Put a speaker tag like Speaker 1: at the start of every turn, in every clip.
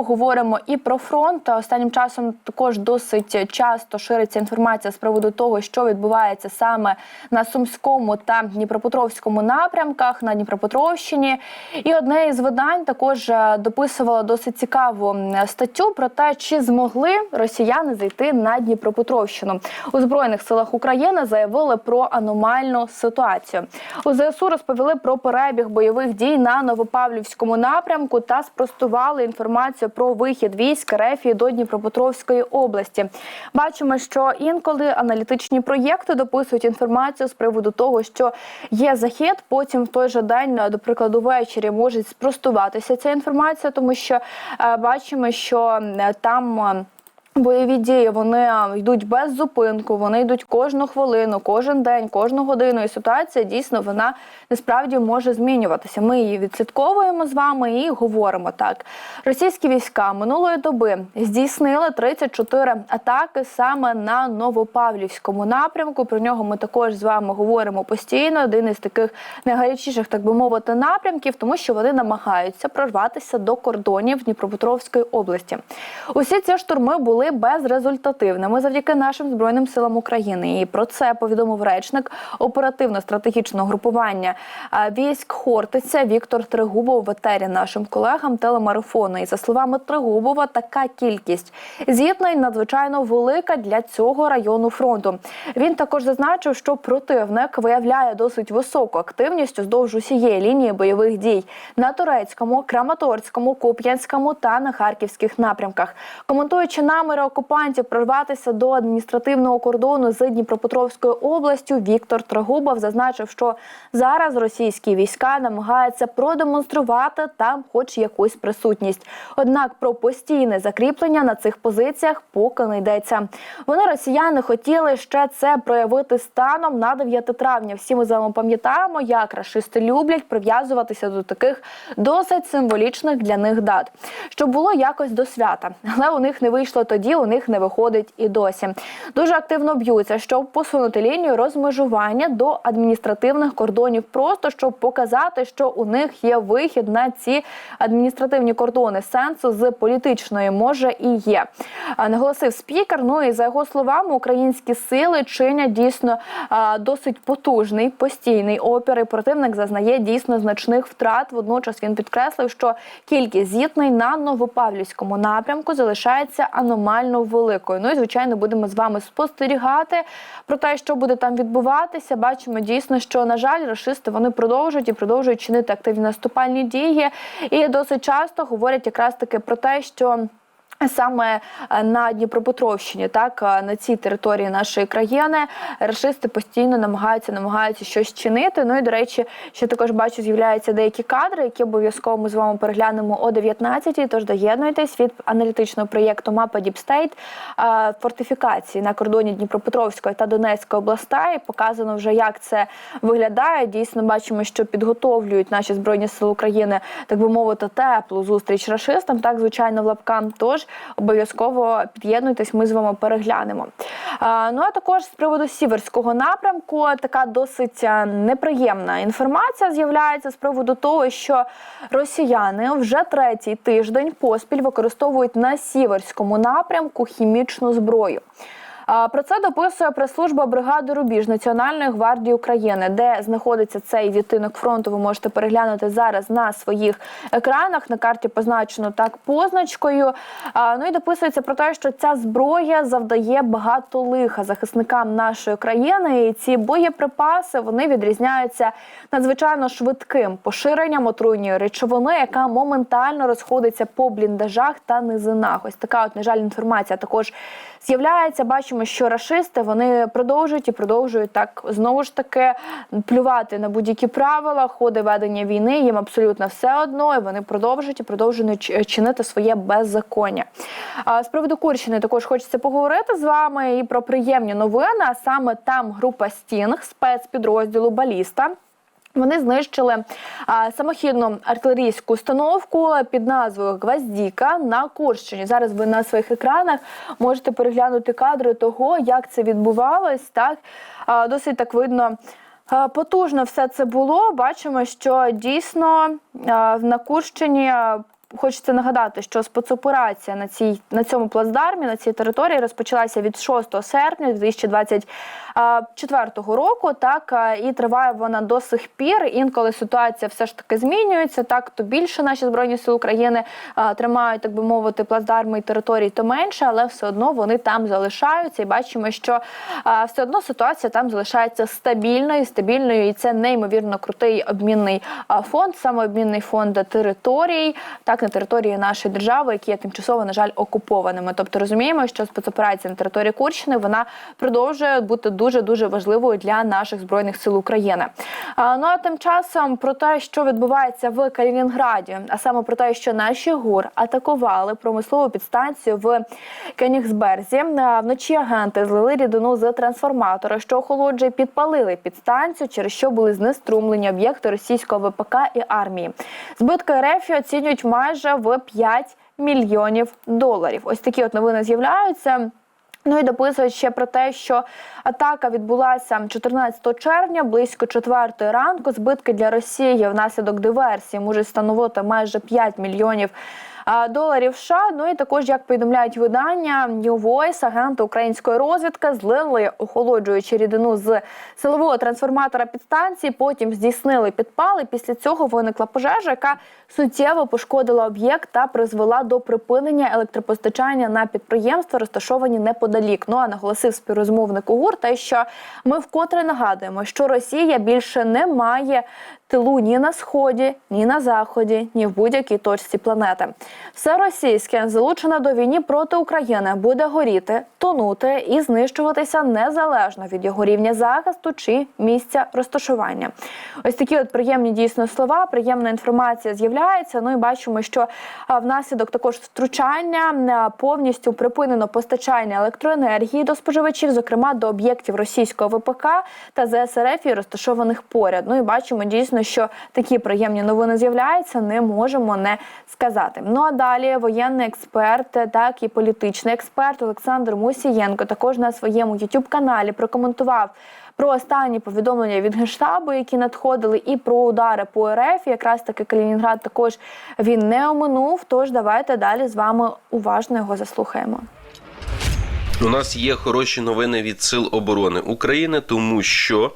Speaker 1: поговоримо і про фронт. Останнім часом також досить часто шириться інформація з приводу того, що відбувається саме на Сумському та Дніпропетровському напрямках на Дніпропетровщині. І одне із видань також е, дописувало досить цікаву статтю про те, чи змогли росіяни зайти на Дніпропетровщину. У збройних силах України заявили про аномальну ситуацію. У ЗСУ розповіли про перебіг бойових дій на Новопавлівському напрямку та спростували інформацію про вихід військ РФ до Дніпропетровської області. Бачимо, що інколи аналітичні проєкти дописують інформацію з приводу того, що є захід. Потім в той же день, до прикладу, ввечері може спростуватися ця інформація, тому що е, бачимо, що е, там. Бойові дії вони йдуть без зупинку, вони йдуть кожну хвилину, кожен день, кожну годину. І ситуація дійсно вона насправді може змінюватися. Ми її відслідковуємо з вами і говоримо так. Російські війська минулої доби здійснили 34 атаки саме на Новопавлівському напрямку. Про нього ми також з вами говоримо постійно. Один із таких найгарячіших, так би мовити, напрямків, тому що вони намагаються прорватися до кордонів Дніпропетровської області. Усі ці штурми були безрезультативними завдяки нашим збройним силам України. І про це повідомив речник оперативно-стратегічного групування військ Хортиця Віктор Тригубов в етері нашим колегам телемарафону. І за словами Тригубова, така кількість зіткнень надзвичайно велика для цього району фронту. Він також зазначив, що противник виявляє досить високу активність уздовж усієї лінії бойових дій на турецькому, Краматорському, Куп'янському та на харківських напрямках. Коментуючи наміри окупантів прорватися до адміністративного кордону з Дніпропетровською областю, Віктор Трагубов зазначив, що зараз російські війська намагаються продемонструвати там, хоч якусь присутність. Однак про постійне закріплення на цих позиціях поки не йдеться. Вони росіяни хотіли ще це проявити станом на 9 травня. Всі ми з вами пам'ятаємо, як рашисти люблять прив'язуватися до таких досить символічних для них дат, щоб було якось до свята. Але у них не вийшло тоді, у них не виходить і досі. Дуже активно б'ються, щоб посунути лінію розмежування до адміністративних кордонів, просто щоб показати, що у них є вихід на ці адміністративні кордони. Сенсу з політичної може і є. Наголосив спікер. Ну і за його словами, українські сили чинять дійсно досить потужний постійний опір. І противник зазнає дійсно значних втрат. Водночас він підкреслив, що кількість зіткнень на Новопавлівському напрямку залишається аномально великою. Ну і звичайно, будемо з вами спостерігати про те, що буде там відбуватися. Бачимо дійсно, що на жаль, рашисти вони продовжують і продовжують чинити активні наступальні дії, і досить часто говорять якраз таки про те, що. Саме е, на Дніпропетровщині, так е, на цій території нашої країни, рашисти постійно намагаються намагаються щось чинити. Ну і до речі, ще також бачу, з'являються деякі кадри, які обов'язково ми з вами переглянемо о 19-й, Тож доєднуйтесь від аналітичного проєкту Мапа е, фортифікації на кордоні Дніпропетровської та Донецької областей. Показано вже як це виглядає. Дійсно, бачимо, що підготовлюють наші збройні сили України, так би мовити, теплу зустріч рашистам. Так, звичайно, в лапкам. Тож обов'язково під'єднуйтесь, ми з вами переглянемо. Ну а також з приводу сіверського напрямку така досить неприємна інформація з'являється з приводу того, що росіяни вже третій тиждень поспіль використовують на сіверському напрямку хімічну зброю. Про це дописує прес-служба бригади Рубіж Національної гвардії України, де знаходиться цей відтинок фронту. Ви можете переглянути зараз на своїх екранах. На карті позначено так позначкою. Ну і дописується про те, що ця зброя завдає багато лиха захисникам нашої країни. І ці боєприпаси вони відрізняються надзвичайно швидким поширенням отруйної речовини, яка моментально розходиться по бліндажах та низинах. Ось така от на жаль інформація також з'являється. Бачимо, що рашисти вони продовжують і продовжують так знову ж таки плювати на будь-які правила, ходи ведення війни. Їм абсолютно все одно, і вони продовжують і продовжують чинити своє беззаконня. З приводу Курщини також хочеться поговорити з вами і про приємні новини. А саме там група стінг спецпідрозділу Баліста. Вони знищили а, самохідну артилерійську установку під назвою Гвоздіка на Курщині. Зараз ви на своїх екранах можете переглянути кадри того, як це відбувалось. Так а, досить так видно. Потужно все це було. Бачимо, що дійсно на Курщині хочеться нагадати, що спецоперація на цій на цьому плацдармі, на цій території розпочалася від 6 серпня 2024 року. Так і триває вона до сих пір. Інколи ситуація все ж таки змінюється. Так то більше наші збройні сили України тримають, так би мовити, плацдарми і території, то менше, але все одно вони там залишаються. І бачимо, що все одно ситуація там залишається стабільною, стабільною, і це неймовірно крутий обмінний фонд, саме обмінний фонд територій, так на території нашої держави, які є тимчасово, на жаль, окупованими. Тобто розуміємо, що спецоперація на території Курщини вона продовжує бути дуже дуже важливою для наших збройних сил України. А, ну а тим часом про те, що відбувається в Калінінграді, а саме про те, що наші гур атакували промислову підстанцію в Кенігсберзі. Вночі агенти злили рідину з трансформатора, що охолоджує, підпалили підстанцію, через що були знеструмлені об'єкти російського ВПК і армії. Збитки РФ оцінюють майже в 5 мільйонів доларів. Ось такі от новини з'являються. Ну і дописують ще про те, що атака відбулася 14 червня, близько 4 ранку. Збитки для Росії внаслідок диверсії можуть становити майже 5 мільйонів доларів. США. ну і також, як повідомляють видання New Voice, агенти української розвідки злили охолоджуючи рідину з силового трансформатора підстанції. Потім здійснили підпали. Після цього виникла пожежа, яка суттєво пошкодила об'єкт та призвела до припинення електропостачання на підприємства, розташовані неподалік. Ну а наголосив співрозмовник УГУР, те, що ми вкотре нагадуємо, що Росія більше не має тилу ні на сході, ні на заході, ні в будь-якій точці планети. Все російське залучене до війни проти України буде горіти, тонути і знищуватися незалежно від його рівня захисту чи місця розташування. Ось такі от приємні дійсно слова, приємна інформація з'являється. Ну і бачимо, що внаслідок також втручання повністю припинено постачання електроенергії до споживачів, зокрема до об'єктів російського ВПК та ЗСРФ, і розташованих поряд. Ну і бачимо дійсно, що такі приємні новини з'являються, не можемо не сказати. Ну а далі воєнний експерт, так і політичний експерт Олександр Мусієнко також на своєму youtube каналі прокоментував. Про останні повідомлення від генштабу, які надходили, і про удари по РФ. Якраз таки Калінінград також він не оминув. Тож давайте далі з вами уважно його заслухаємо.
Speaker 2: У нас є хороші новини від Сил оборони України, тому що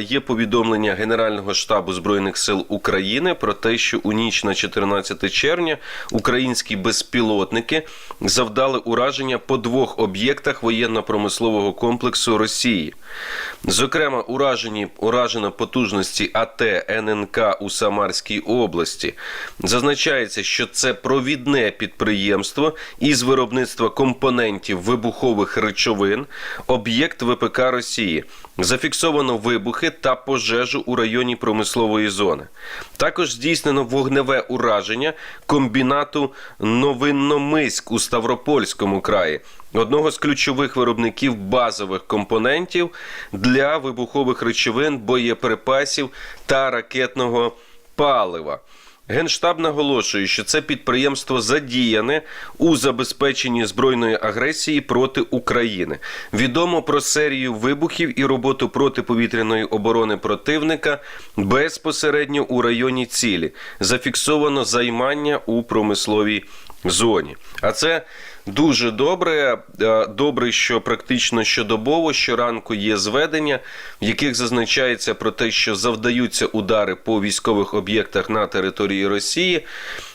Speaker 2: є повідомлення Генерального штабу Збройних сил України про те, що у ніч на 14 червня українські безпілотники завдали ураження по двох об'єктах воєнно-промислового комплексу Росії. Зокрема, уражені уражено потужності АТ ННК у Самарській області. Зазначається, що це провідне підприємство із виробництва компонентів вибухових речовин, об'єкт ВПК Росії. Зафіксовано вибухи та пожежу у районі промислової зони. Також здійснено вогневе ураження комбінату Новинномиськ у Ставропольському краї, одного з ключових виробників базових компонентів для вибухових речовин, боєприпасів та ракетного палива. Генштаб наголошує, що це підприємство задіяне у забезпеченні збройної агресії проти України. Відомо про серію вибухів і роботу протиповітряної оборони противника безпосередньо у районі цілі. Зафіксовано займання у промисловій зоні. А це дуже добре. Е, Добре, що практично щодобово щоранку є зведення, в яких зазначається про те, що завдаються удари по військових об'єктах на території Росії.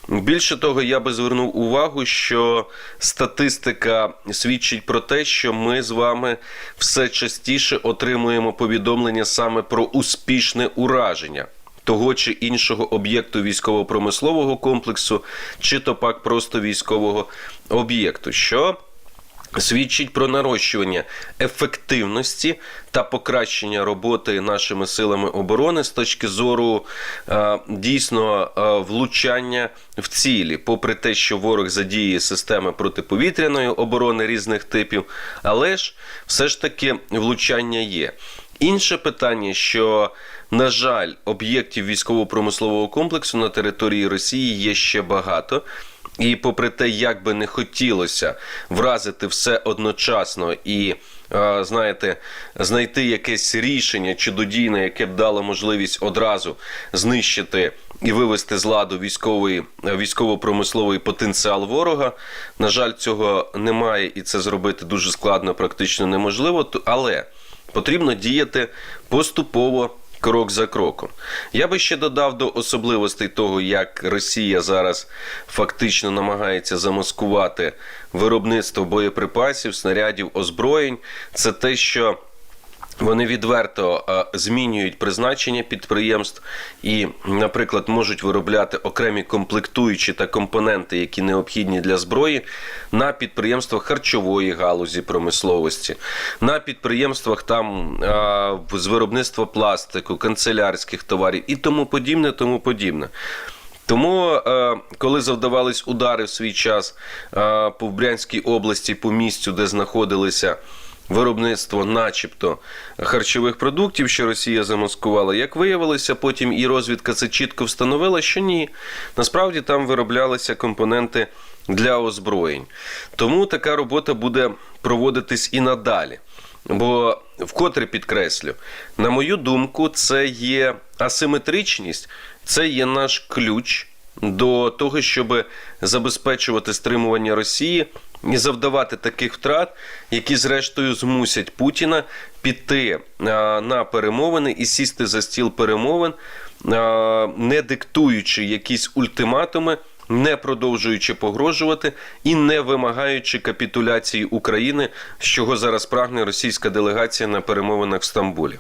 Speaker 2: Більше того, я би звернув увагу, що статистика свідчить про те, що ми з вами все частіше отримуємо повідомлення саме про успішне ураження того чи іншого об'єкту військово-промислового комплексу, чи то пак просто військового об'єкту, що свідчить про нарощування ефективності та покращення роботи нашими силами оборони з точки зору е, дійсно е, влучання в цілі, попри те, що ворог задіє системи протиповітряної оборони різних типів, але ж все ж таки влучання є. Інше питання, що на жаль, об'єктів військово-промислового комплексу на території Росії є ще багато. І попри те, як би не хотілося вразити все одночасно і, е, знаєте, знайти якесь рішення чудодійне, яке б дало можливість одразу знищити і вивести з ладу військовий е, військово-промисловий потенціал ворога. На жаль, цього немає, і це зробити дуже складно, практично неможливо. Але потрібно діяти поступово. Крок за кроком. Я би ще додав до особливостей того, як Росія зараз фактично намагається замаскувати виробництво боєприпасів, снарядів, озброєнь. Це те, що вони відверто е, змінюють призначення підприємств і, наприклад, можуть виробляти окремі комплектуючі та компоненти, які необхідні для зброї, на підприємствах харчової галузі промисловості, на підприємствах там е, з виробництва пластику, канцелярських товарів і тому подібне, тому подібне. Тому, е, коли завдавались удари в свій час по Брянській області, по місцю, де знаходилися виробництво, начебто, харчових продуктів, що Росія замаскувала, як виявилося, потім і розвідка це чітко встановила, що ні. Насправді там вироблялися компоненти для озброєнь. Тому така робота буде проводитись і надалі. Бо вкотре підкреслю, на мою думку, це є асиметричність, це є наш ключ до того, щоб забезпечувати стримування Росії і завдавати таких втрат, які зрештою змусять Путіна піти на перемовини і сісти за стіл перемовин, не диктуючи якісь ультиматуми. Не продовжуючи погрожувати і не вимагаючи капітуляції України, з чого зараз прагне російська делегація на перемовинах в Стамбулі.